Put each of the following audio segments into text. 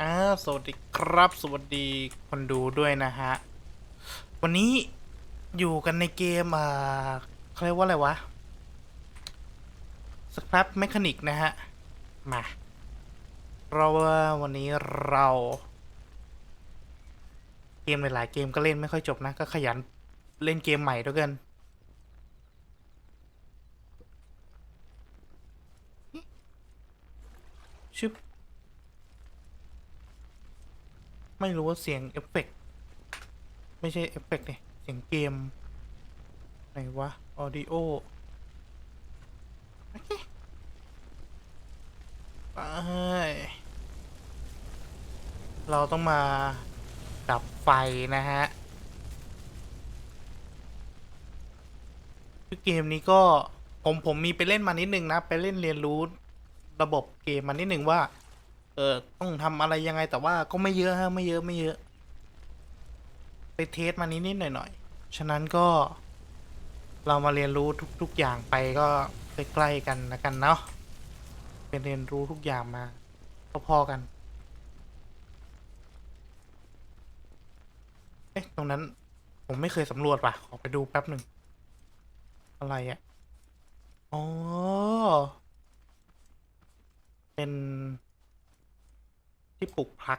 อ่าสวัสดีครับ สวัสดีคนดูด้วยนะฮะ วันนี้อยู่กันในเกมอ่าเขาเรียกว่าอะไรวะสครับแมคานิกนะฮะ มา เราว่าวันนี้เรา เกมหลายๆเกมก็เล่นไม่ค่อยจบนะ ก็ขยันเล่นเกมใหม่ด้วยกันชึบ ไม่รู้ว่าเสียงเอฟเฟกต์ไม่ใช่เอฟเฟกต์เนี่ยเสียงเกมไหนวะออดิโอโอเคไปเราต้องมาดับไฟนะฮะคือเกมนี้ก็ผมผมมีไปเล่นมานิดนึงนะ ไปเล่นเรียนรู้ระบบเกมมานิดนึงว่า เออต้องทำอะไรยังไงแต่ว่าก็ไม่เยอะฮะไม่เยอะไม่เยอะ ไปเทสมานิดนิดหน่อยหน่อยๆฉะนั้นก็ เรามาเรียนรู้ทุก ๆ อย่างไปก็ใกล้ๆกันนะกันเนาะเป็นเรียนรู้ทุกอย่างมาพอๆกัน เอ๊ะตรงนั้น ผมไม่เคยสำรวจว่ะ ขอไปดูแป๊บหนึ่ง อะไรอะ่ะ อ๋อ เป็น ที่ปลุกพลัก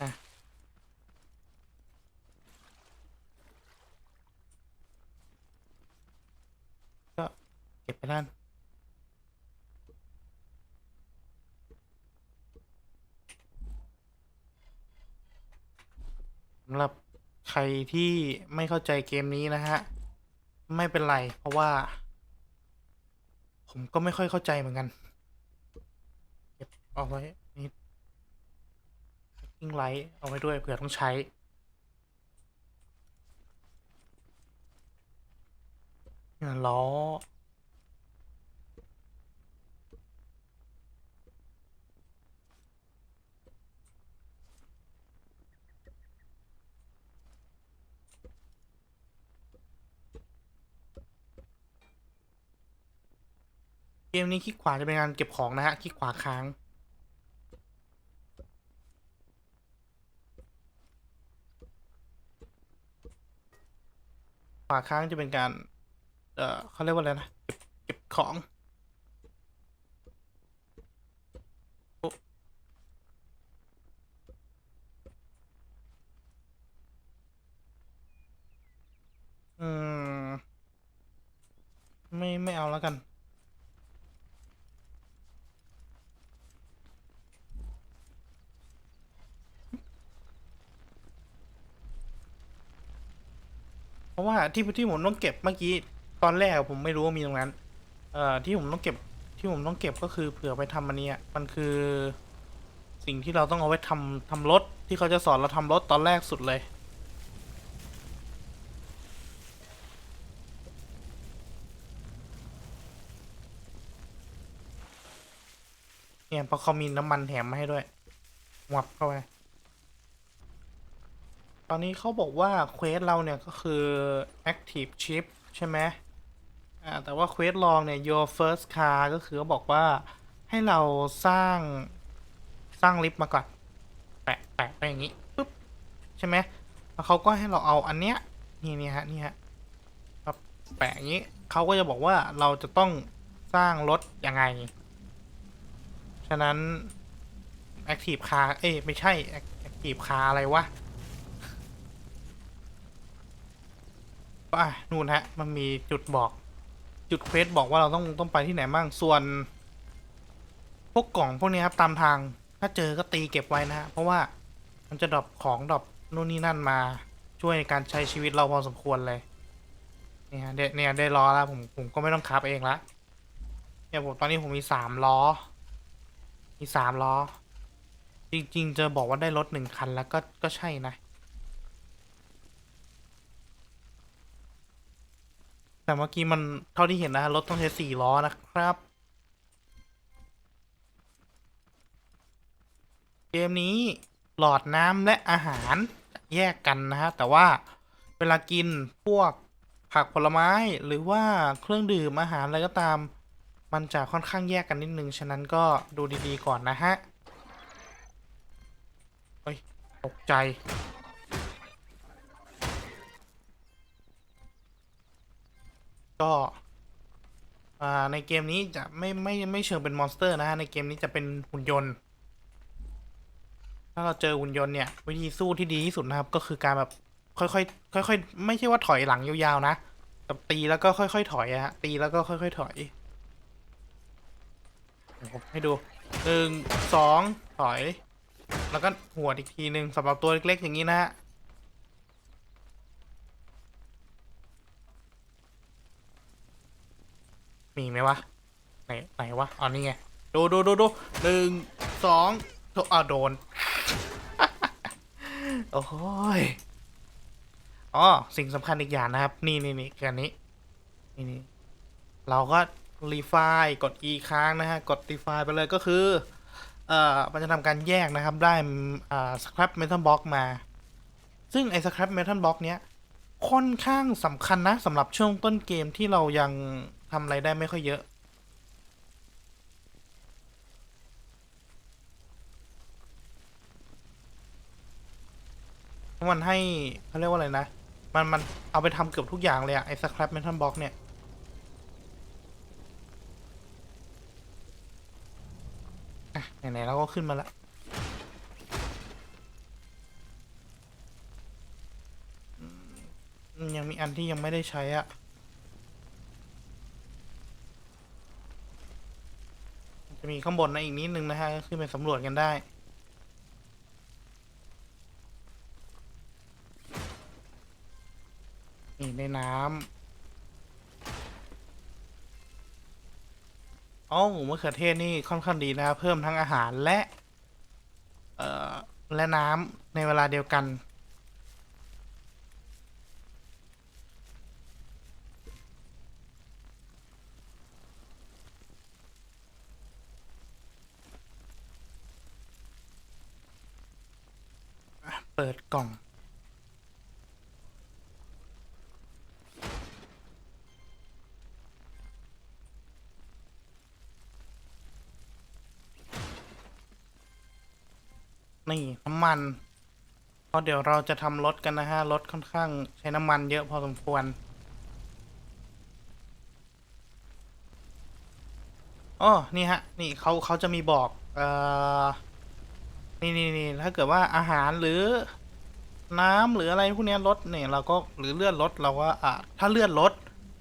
อะก็เก็บไปนั่นสำหรับใครที่ไม่เข้าใจเกมนี้นะฮะ ไม่เป็นไร เพราะว่า ผมก็ไม่ค่อยเข้าใจเหมือนกัน เอาไว้นี่ทิ้งไลท์เอาไว้ด้วยเผื่อต้องใช้นี่ล้อเกมนี้คลิกขวาจะเป็นการเก็บของนะฮะ คลิกขวาค้าง ขวาค้างจะเป็นการ เอ่อเขาเรียกว่าอะไรนะเก็บเก็บของอ๊ะอืม ไม่ ไม่เอาแล้วกัน เพราะว่าที่ที่ผมต้องเก็บเมื่อกี้ตอนแรกผมไม่รู้ว่ามีตรงนั้น เอ่อที่ผมต้องเก็บที่ผมต้องเก็บก็คือเผื่อไปทำอันนี้มันคือสิ่งที่เราต้องเอาไว้ทำทำรถที่เขาจะสอนเราทำรถตอนแรกสุดเลย เนี่ยเพราะเขามีน้ำมันแถมมาให้ด้วยวับเข้าไป ตอนนี้เขาบอกว่าเควสเราเนี่ยก็คือ active chip ใช่ไหมอ่าแต่ว่าเควสลองเนี่ย your first car ก็คือเขาบอกว่าให้เราสร้างสร้างลิฟต์มาก่อนแปะแปะไปอย่างนี้ปุ๊บใช่ไหมแล้วเขาก็ให้เราเอาอันเนี้ยนี่นี่ฮะนี่ฮะแปะอย่างนี้เขาก็จะบอกว่าเราจะต้องสร้างรถยังไง ฉะนั้น active car เอ้ไม่ใช่ active car อะไรวะ อะนู่นฮะ มันมีจุดบอก จุดเควสบอกว่าเราต้องต้องไปที่ไหนบ้างส่วน พวกกล่องพวกนี้ครับตามทาง ถ้าเจอก็ตีเก็บไว้นะฮะเพราะว่ามันจะดรอปของดรอปนู่นนี่นั่นมา ช่วยในการใช้ชีวิตเราพอสมควรเลยเนี่ยเดเนี่ยได้ล้อแล้วผมผมก็ไม่ต้องคับเองละเนี่ยผมตอนนี้ผมมีสามล้อ มีสามล้อ จริง ๆ จะบอกว่าได้รถหนึ่งคันแล้วก็ก็ใช่นะ แต่เมื่อกี้มันเท่าที่เห็นนะรถต้องใช้สี่ล้อนะครับ เกมนี้หลอดน้ำและอาหารแยกกันนะฮะ แต่ว่าเวลากินพวกผักผลไม้หรือว่าเครื่องดื่มอาหารอะไรก็ตาม มันจะค่อนข้างแยกกันนิดนึง ฉะนั้นก็ดูดีๆก่อนนะฮะตกใจ ก็ในเกมนี้จะไม่ไม่ไม่เชิงเป็นมอนสเตอร์นะฮะในเกมนี้จะเป็นหุ่นยนต์ ถ้าเราเจอหุ่นยนต์เนี่ยวิธีสู้ที่ดีที่สุดนะครับ ก็คือการแบบค่อยๆค่อยๆไม่ใช่ว่าถอยหลังยาวๆนะแบบตีแล้วก็ค่อยๆถอยอะฮะตีแล้วก็ค่อยๆถอยเดี๋ยผมให้ดูหนึ่งสองถอย แล้วก็หัวอีกทีหนึ่งสำหรับตัวเล็กๆอย่างนี้นะฮะ มีไหมวะ ไหน ไหนวะอ๋อนี่ไง ดูดูดูดูหนึ่งสองอ่าโดน โอ้ยอ๋อสิ่งสำคัญอีกอย่างนะครับ นี่นี่นี่กันนี้ นี่นี่เราก็รีไฟล์กด e ค้างนะฮะ กดรีไฟล์ไปเลยก็คือ เอ่อ มันจะทำการแยกนะครับ ได้อ่า scrap metal box มา ซึ่งไอ้ scrap metal box เนี้ยค่อนข้างสำคัญนะสำหรับช่วงต้นเกมที่เรายัง ทำอะไรได้ไม่ค่อยเยอะ มันให้เขาเรียกว่าอะไรนะ มัน มัน เอาไปทำเกือบทุกอย่างเลยอะไอ้สครับเมทัลบ็อกเนี่ย อะ ไหน ๆ เราก็ขึ้นมาละยังมีอันที่ยังไม่ได้ใช้อะ จะมีข้างบนนะอีกนิดนึงนะฮะก็ขึ้นไปสำรวจกันได้ นี่ในน้ำอ๋อมะเขือเทศนี่ค่อนข้างดีนะครับเพิ่มทั้งอาหารและ เอ่อ และน้ำในเวลาเดียวกัน อะ เปิดกล่อง นี่ น้ำมันเพราะเดี๋ยวเราจะทำรถกันนะฮะ รถค่อนข้างใช้น้ำมันเยอะพอสมควร อ๋อ นี่ฮะ นี่เขาเขาจะมีบอก เอ่อ นี่นี่นี่ถ้าเกิดว่าอาหารหรือน้ำหรืออะไรพวกนี้ลดเนี่ยเราก็หรือเลือดลดเราก็อะถ้าเลือดลด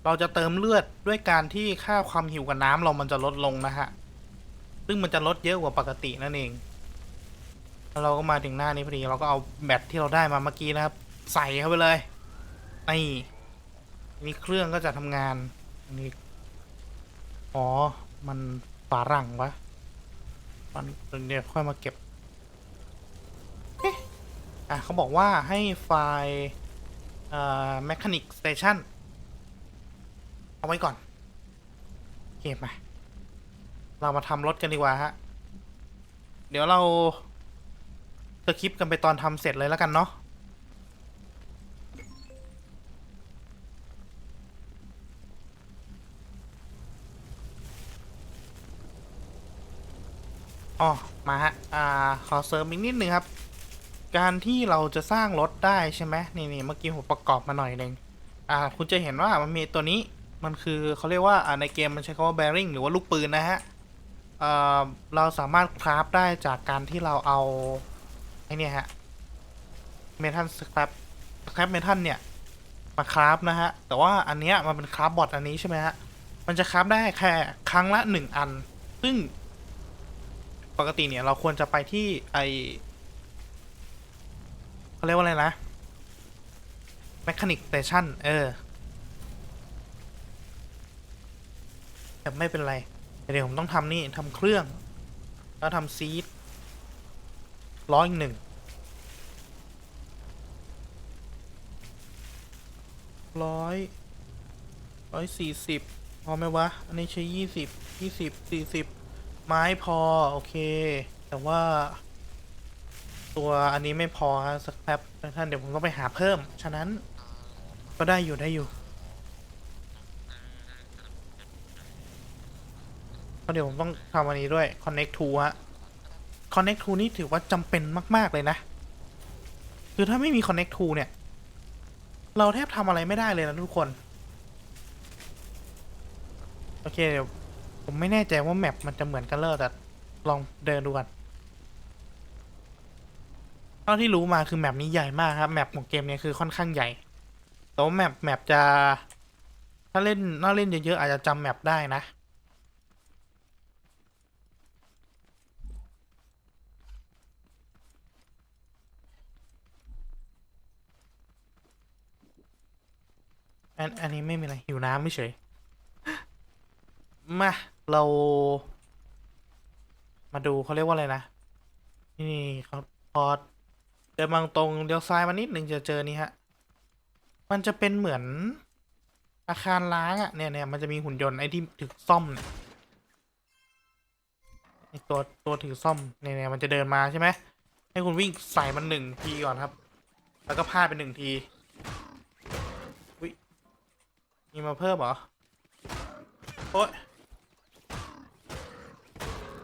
เราจะเติมเลือดด้วยการที่ค่าความหิวกับน้ำเรามันจะลดลงนะฮะซึ่งมันจะลดเยอะกว่าปกตินั่นเองแล้วเราก็มาถึงหน้านี้พอดีเราก็เอาแบตที่เราได้มาเมื่อกี้นะครับ ใส่เข้าไปเลยนี่นี่เครื่องก็จะทำงานอันนี้อ๋อมันฝารั่งวะมันเดี๋ยวค่อยมาเก็บ อะเขาบอกว่าให้ไฟล์เอ่อ mechanic station เอาไว้ก่อนเก็บมา เรามาทำรถกันดีกว่าฮะ เดี๋ยวเราสคริปกันไปตอนทำเสร็จเลยแล้วกันเนาะอ๋อ มาฮะ อ่า ขอเสริมอีกนิดนึงครับ การที่เราจะสร้างรถได้ใช่ไหมนี่นี่เมื่อกี้ผมประกอบมาหน่อยหนึ่งอ่า คุณจะเห็นว่ามันมีตัวนี้มันคือเขาเรียกว่าอ่าในเกมมันใช้คำว่า bearing หรือว่าลูกปืนนะฮะเอ่อเราสามารถคราฟได้จากการที่เราเอาไอเนี่ฮะเมทัลสครับสครับเมทัลเนี่ยมาคราฟนะฮะ แต่ว่าอันเนี้ยมันเป็นคราฟบอทอันนี้ใช่ไหมฮะ มันจะคราฟได้แค่ครั้งละหนึ่งอัน ซึ่งปกติเนี่ยเราควรจะไปที่ไอ เขาเรียกว่าอะไรนะ Mechanic Station เออแต่ไม่เป็นไร เดี๋ยวผมต้องทำนี่ทำเครื่อง แล้วทำซีดร้อยหนึ่งร้อยร้อยสี่สิบพอไหมวะ อันนี้ใช้ยี่สิบยี่สิบสี่สิบไม้พอ โอเค แต่ว่า ตัวอันนี้ไม่พอฮะสักแป๊บท่านเดี๋ยวผมต้องไปหาเพิ่ม ฉะนั้นก็ได้อยู่ได้อยู่เพราะเดี๋ยวผมต้องทำอันนี้ด้วย connect to ฮะ connect to นี่ถือว่าจำเป็นมาก ๆ เลยนะ คือถ้าไม่มี connect to เนี่ย เราแทบทำอะไรไม่ได้เลยนะทุกคน โอเคเดี๋ยวผมไม่แน่ใจว่าแมปมันจะเหมือนกันเลยแต่ลองเดินดูกัน เท่าที่รู้มาคือแมปนี้ใหญ่มากครับแมปของเกมเนี้คือค่อนข้างใหญ่แต่ว่าแมปแมปจะ ถ้าเล่นน่าเล่นเยอะๆอาจจะจำแมปได้นะอันอันนี้ไม่มีอะไรหิวน้ำไม่เฉย มา เรา มาดูเขาเรียกว่าอะไรนะ นี่เขาพอ เดินบางตรงเลี้ยวซ้ายมานิดหนึ่งจะเจอนี่ฮะ มันจะเป็นเหมือนอาคารล้างอะ่ะเนี่ยเนี่ยมันจะมีหุ่นยนต์ไอ้ที่ถือซ่อมเนี่ยไอ้ตัวตัวถือซ่อมเนี่ยเนี่ยมันจะเดินมาใช่ไหมให้คุณวิ่งใส่มันหนึ่งทีก่อนครับ แล้วก็พลาดไปหนึ่งทีวิมีมาเพิ่มเหรอโอ๊ย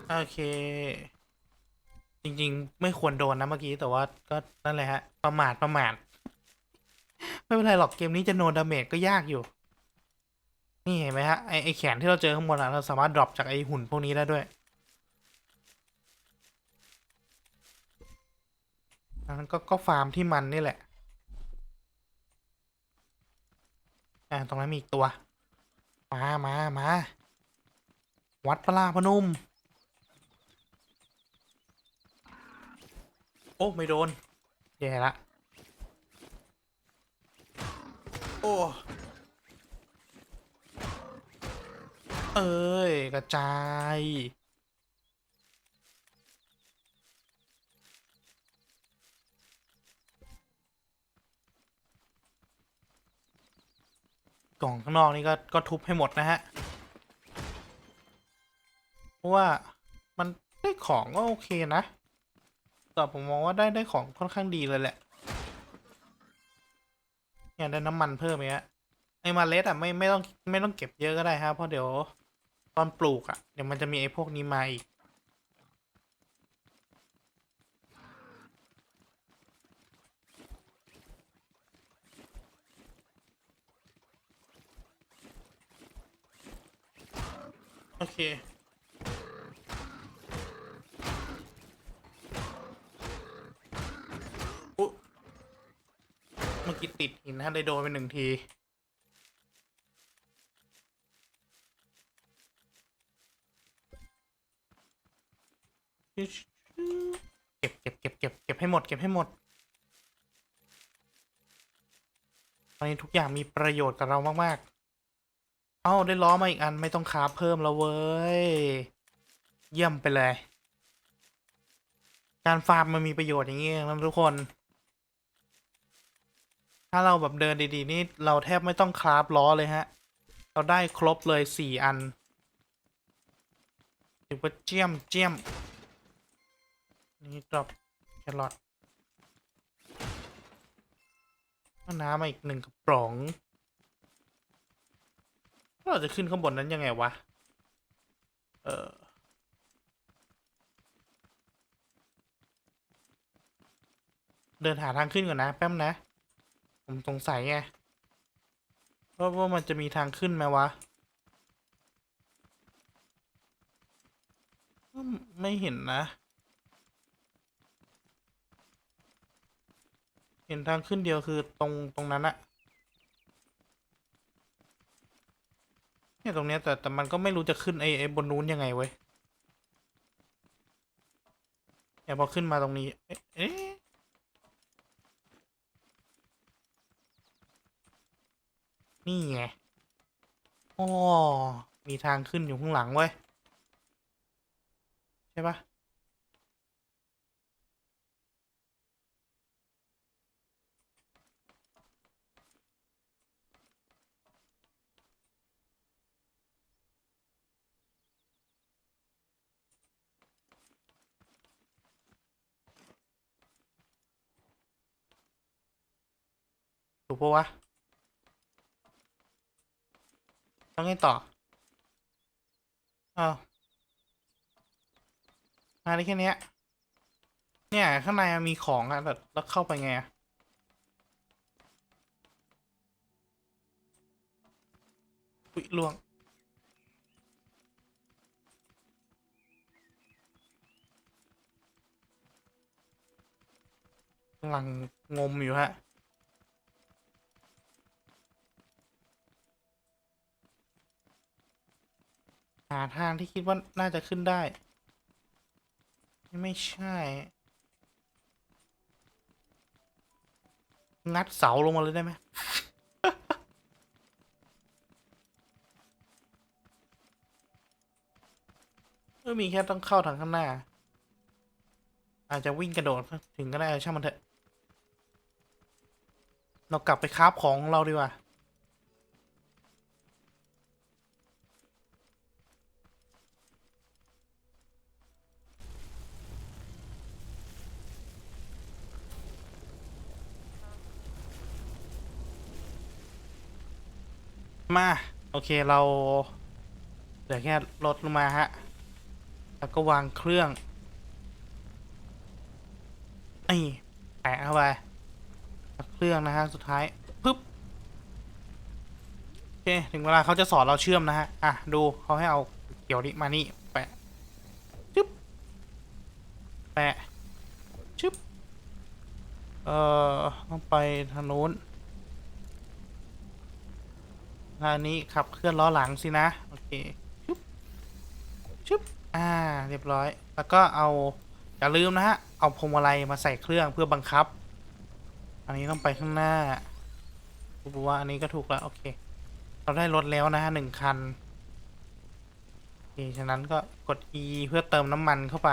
โอเค จริง ๆ ไม่ควรโดนนะเมื่อกี้แต่ว่าก็นั่นแหละฮะ ประมาทประมาทไม่เป็นไรหรอกเกมนี้จะโนดาเมจก็ยากอยู่ นี่เห็นไหมฮะไอไอแขนที่เราเจอข้างบนอะเราสามารถดรอปจากไอหุ่นพวกนี้ได้ด้วยอันนั้นก็ก็ฟาร์มที่มันนี่แหละอ่าตรงนั้นมีอีกตัว มามามาวัดปลาพนม อ้ไม่โดน แย่ละ โอ้ เอ้ย กระจาย กล่องข้างนอกนี่ก็ก็ทุบให้หมดนะฮะ เพราะว่ามันได้ของก็โอเคนะ ต่ผมมองว่าได้ได้ของค่อนข้างดีเลยแหละเนี่ยได้น้ำมันเพิ่มเนี้ยไอ้มาเล็ดอะไม่ไม่ต้องไม่ต้องเก็บเยอะก็ได้ครับเพราะเดี๋ยวตอนปลูกอะเดี๋ยวมันจะมีไอ้พวกนี้มาอีกโอเค เมื่ติดหินฮะได้โดนไปหนึ่งที เก็บเก็บเก็บเก็บเก็บให้หมด เก็บให้หมด ตอนนี้ทุกอย่างมีประโยชน์กับเรามาก ๆ เอ้า ได้ล้อมาอีกอันไม่ต้องคาเพิ่มแล้วเว้ย เยี่ยมไปเลย การฟาร์มมันมีประโยชน์อย่างนี้นะทุกคน ถ้าเราแบบเดินดีๆ นี่เราแทบไม่ต้องคราฟล้อเลยฮะ เราได้ครบเลยสี่อันถือว่าเจียมเจียม นี่ดรอปแครอทเอาน้ำมาอีกหนึ่งกระป๋องเราจะขึ้นข้างบนนั้นยังไงวะ เออเดินหาทางขึ้นก่อนนะ แป๊บนะ ผมสงสัยไงว่าว่ามันจะมีทางขึ้นไหมวะ ไม่เห็นนะ เห็นทางขึ้นเดียวคือตรงตรงนั้นอะเนี่ยตรงเนี้ยแต่แต่มันก็ไม่รู้จะขึ้นไอ้ไอ้บนนู้นยังไงเว้ยเนี่ยพอขึ้นมาตรงนี้ เอ๊ะเอ๊ะ นี่ไงอ๋อมีทางขึ้นอยู่ข้างหลังเว้ย ใช่ปะถูกปะวะ แล้วไงต่ออ้าวมาได้แค่นี้เนี่ย ข้างในมีของอะแล้วเข้าไปไงอะอุ้ลวง กำลังงมอยู่ฮะ หาทางที่คิดว่าน่าจะขึ้นได้ ไม่ใช่ งัดเสาลงมาเลยได้ไหมเออมีแค่ต้องเข้าทางข้างหน้า อาจจะวิ่งกระโดดถึงก็ได้ช่างมันเถอะ เรากลับไปคราฟของเราดีกว่า มา โอเคเราเหลือแค่ลดลงมาฮะ แล้วก็วางเครื่องนี่แปะเข้าไปเครื่องนะฮะ สุดท้ายปึ๊บโอเคถึงเวลาเขาจะสอนเราเชื่อมนะฮะ อะ ดูเขาให้เอาเกี่ยวนี้มานี่ แปะจึ๊บแปะชึบเอ่อต้องไปทางนู้น ทางนี้ขับเคลื่อนล้อหลังสินะ โอเคชึบชึบอ่า เรียบร้อย แล้วก็เอา อย่าลืมนะฮะ เอาพวงมาลัยมาใส่เครื่องเพื่อบังคับ อันนี้ต้องไปข้างหน้าดูว่าอันนี้ก็ถูกแล้ว โอเค เราได้รถแล้วนะฮะหนึ่งคันโอเคฉะนั้นก็กด E เพื่อเติมน้ำมันเข้าไป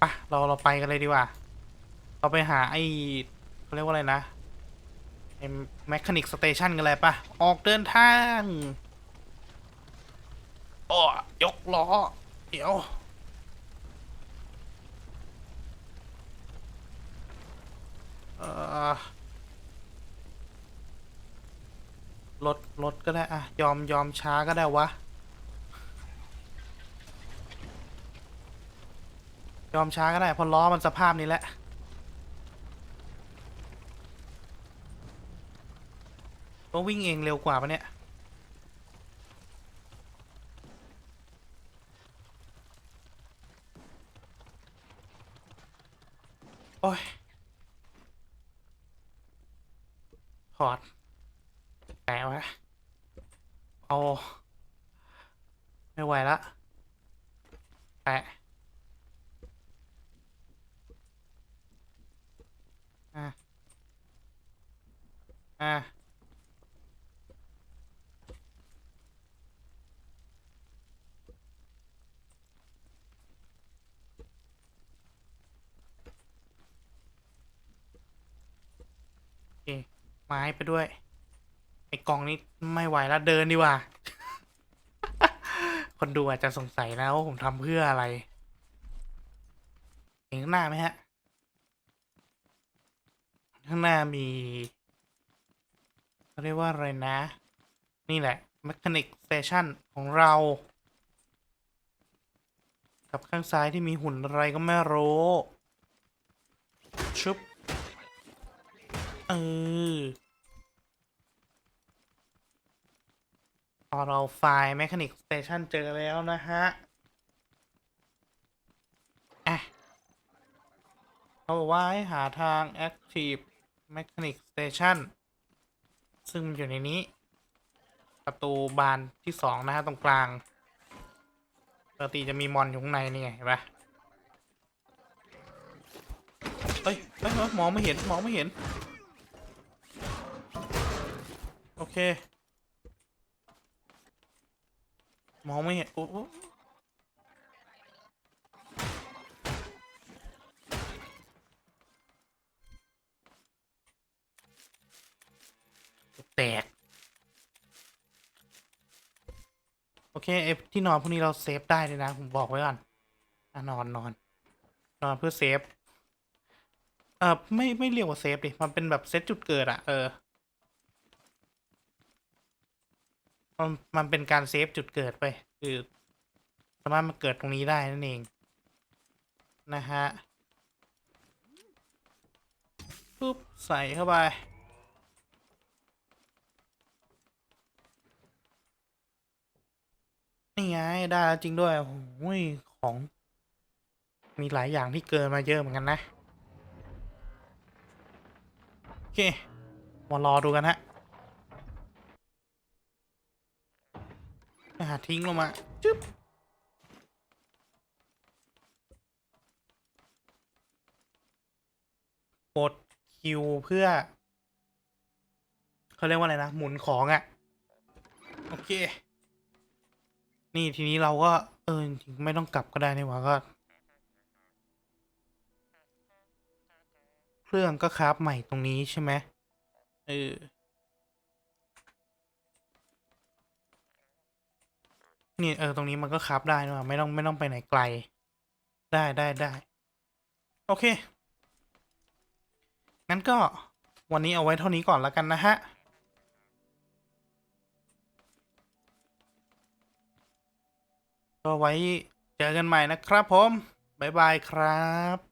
ปะเราเราไปกันเลยดีกว่า เราไปหาไอ้ เขาเรียกว่าอะไรนะไอ้แมคานิกสเตชันกันเลยปะออกเดินทางโอ้ยกล้อ เดี๋ยว เอ่อลดลดก็ได้อะยอมยอมช้าก็ได้วะ ยอมช้าก็ได้เพราะล้อมันสภาพนี้แหละ ก็วิ่งเองเร็วกว่าปะเนี่ย โอ้ยถอดแปะไว้เอาไม่ไหวละแปะอะอะ ไม้ไปด้วย ไอ้กล่องนี้ไม่ไหวแล้วเดินดีกว่า คนดูอาจจะสงสัยนะว่าผมทำเพื่ออะไรเห็นข้างหน้าไหมฮะ ข้างหน้ามีเขาเรียกว่าอะไรนะ นี่แหละ Mechanic Station ของเรา กับข้างซ้ายที่มีหุ่นอะไรก็ไม่รู้ชุบเออ พอเราไฟล์ Mechanic Station เจอแล้วนะฮะอะเขาบอกว่าให้หาทาง Active Mechanic Station ซึ่งมันอยู่ในนี้ ประตูบานที่สองนะฮะ ตรงกลางปกติจะมีมอนอยู่ข้างในนี่ไงเห็นปะเอ้ยเอ้ยเอ้ยมองไม่เห็นมองไม่เห็น โอเค มองไม่เห็นโอ้โอ้แตก โอเคไอ้ที่นอนพวกนี้เราเซฟได้เลยนะ ผมบอกไว้ก่อนอนอนนอน นอนเพื่อเซฟ เออไม่ไม่เรียกว่าเซฟดิ มันเป็นแบบเซตจุดเกิดอะเออ มันเป็นการเซฟจุดเกิดไป คือสามารถมาเกิดตรงนี้ได้นั่นเองนะฮะปุ๊บใส่เข้าไปนี่ไงได้แล้วจริงด้วยโอ้ยของ มีหลายอย่างที่เกินมาเยอะเหมือนกันนะ โอเค มารอดูกันฮะ อ่าทิ้งลงมาจึ๊บกดคิวเพื่อเขาเรียกว่าอะไรนะ หมุนของอะ่ะ โอเค นี่ทีนี้เราก็ เออไม่ต้องกลับก็ได้นี่หว่าก็ เครื่องก็คราฟใหม่ตรงนี้ใช่ไหมเออ นี่เออตรงนี้มันก็คราฟได้นะไม่ต้องไม่ต้องไปไหนไกล ได้ได้ได้โอเค งั้นก็วันนี้เอาไว้เท่านี้ก่อนแล้วกันนะฮะก็ไว้เจอกันใหม่นะครับผม บ๊ายบายครับ